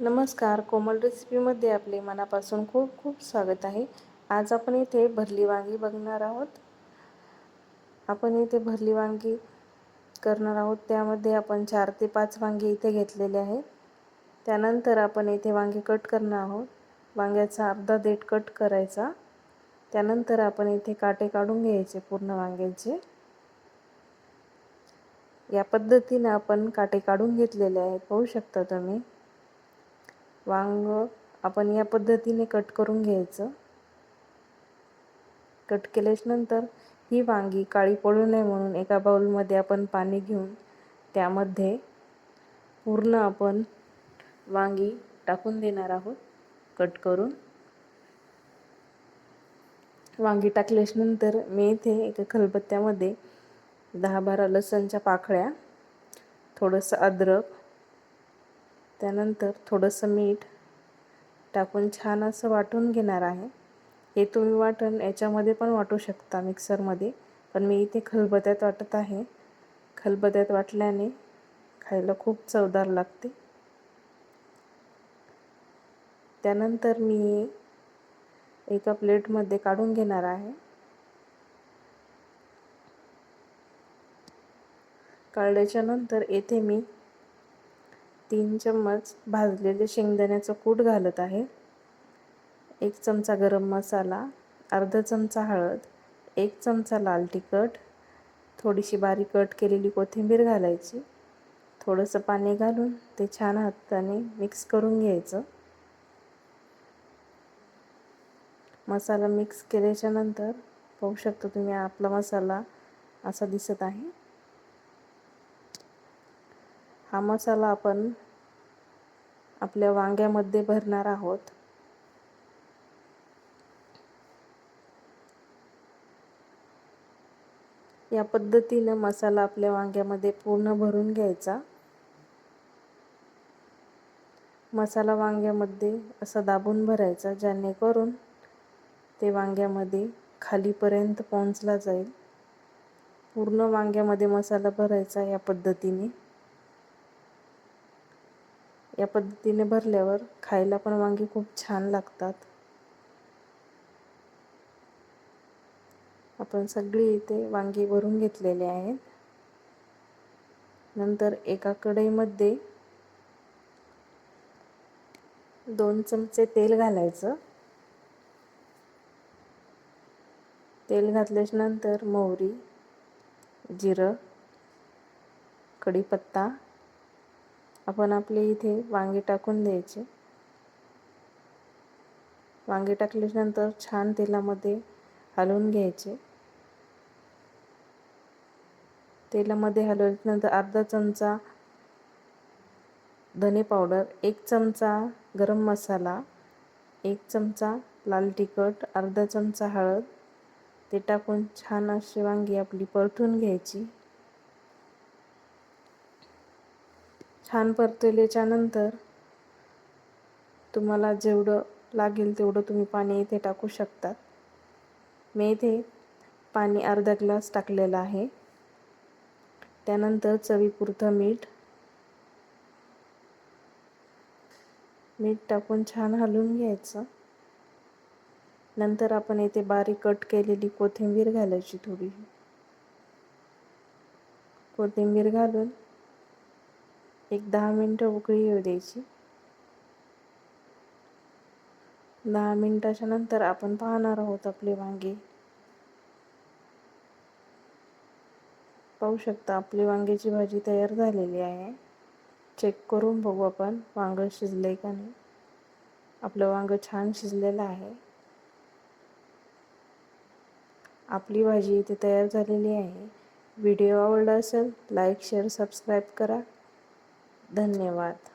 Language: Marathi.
नमस्कार. कोमल रेसिपीमध्ये आपले मनापासून खूप खूप स्वागत आहे. आज आपण इथे भरली वांगी बघणार आहोत. आपण इथे भरली वांगी करणार आहोत. त्यामध्ये आपण चार ते पाच वांगी इथे घेतलेले आहेत. त्यानंतर आपण इथे वांगे कट करणार आहोत. वांग्याचा अर्धा देठ कट करायचा. त्यानंतर आपण इथे काटे काढून घ्यायचे पूर्ण वांग्याचे. या पद्धतीनं आपण काटे काढून घेतलेले आहेत. पाहू शकता तुम्ही. वांग आपण या पद्धतीने कट करून घ्यायचं. कट केल्याच्यानंतर ही वांगी काळी पडू नये म्हणून एका बाउलमध्ये आपण पाणी घेऊन त्यामध्ये पूर्ण आपण वांगी टाकून देणार आहोत. कट करून. वांगी टाकल्याच्यानंतर मी इथे एका खलबत्त्यामध्ये दहा बारा लसणच्या पाकळ्या थोडंसं अद्रक त्यानंतर थोडंसं मीठ टाकून छान असं वाटून घेणार आहे. हे तुम्ही वाटण याच्यामध्ये पण वाटू शकता मिक्सरमध्ये पण मी इथे खलबत्यात वाटत आहे. खलबत्यात वाटल्याने खायला खूप चवदार लागते. त्यानंतर मी एका प्लेटमध्ये काढून घेणार आहे. काढल्याच्या नंतर येथे मी तीन चम्मच भाजलेले शेंगदाण्याचं कूट घालत आहे. एक चमचा गरम मसाला अर्धा चमचा हळद एक चमचा लाल तिखट थोडीशी बारीक कट केलेली कोथिंबीर घालायची. थोडंसं पाणी घालून ते छान हाताने मिक्स करून घ्यायचं. मसाला मिक्स केल्याच्यानंतर पाहू शकता तुम्ही आपला मसाला असा दिसत आहे. हा मसाला आपण आपल्या वांग्यामध्ये भरणार आहोत. या पद्धतीनं मसाला आपल्या वांग्यामध्ये पूर्ण भरून घ्यायचा. मसाला वांग्यामध्ये असा दाबून भरायचा जेणेकरून ते वांग्यामध्ये खालीपर्यंत पोहोचला जाईल. पूर्ण वांग्यामध्ये मसाला भरायचा या पद्धतीने. या पद्धतीने भरल्यावर खायला पण वांगी खूप छान लागतात. आपण सगळी इथे वांगी भरून घेतलेले आहेत. नंतर एका कढईमध्ये दोन चमचे तेल घालायचं. तेल घातल्याच्या नंतर मोहरी जिरं कढीपत्ता आपण आपले इथे वांगे टाकून द्यायचे. वांगे टाकल्यानंतर छान तेलामध्ये हलवून घ्यायचे. तेलामध्ये हलवल्यानंतर अर्धा चमचा धने पावडर एक चमचा गरम मसाला एक चमचा लाल तिखट अर्धा चमचा हळद. ते टाकून छान अशी वांगी आपली परतून घ्यायची. छान परतल्याच्या नंतर तुम्हाला जेवढं लागेल तेवढं तुम्ही पाणी इथे टाकू शकतात. मी इथे पाणी अर्धा ग्लास टाकलेलं आहे. त्यानंतर चवीपुरतं मीठ. मीठ टाकून छान हलवून घ्यायचं. नंतर आपण इथे बारीक कट केलेली कोथिंबीर घालायची थोडी कोथिंबीर घालून एक दहा मिनटं उकळी येऊ द्यायची. दहा मिनटाच्या नंतर आपण पाहणार आहोत आपली वांगे. पाहू शकता आपली वांग्याची भाजी तयार झालेली आहे. चेक करून बघू आपण वांगं शिजले का नाही. आपलं वांगं छान शिजलेलं आहे. आपली भाजी इथे तयार झालेली आहे. व्हिडिओ आवडला असेल लाईक शेअर सबस्क्राईब करा. धन्यवाद.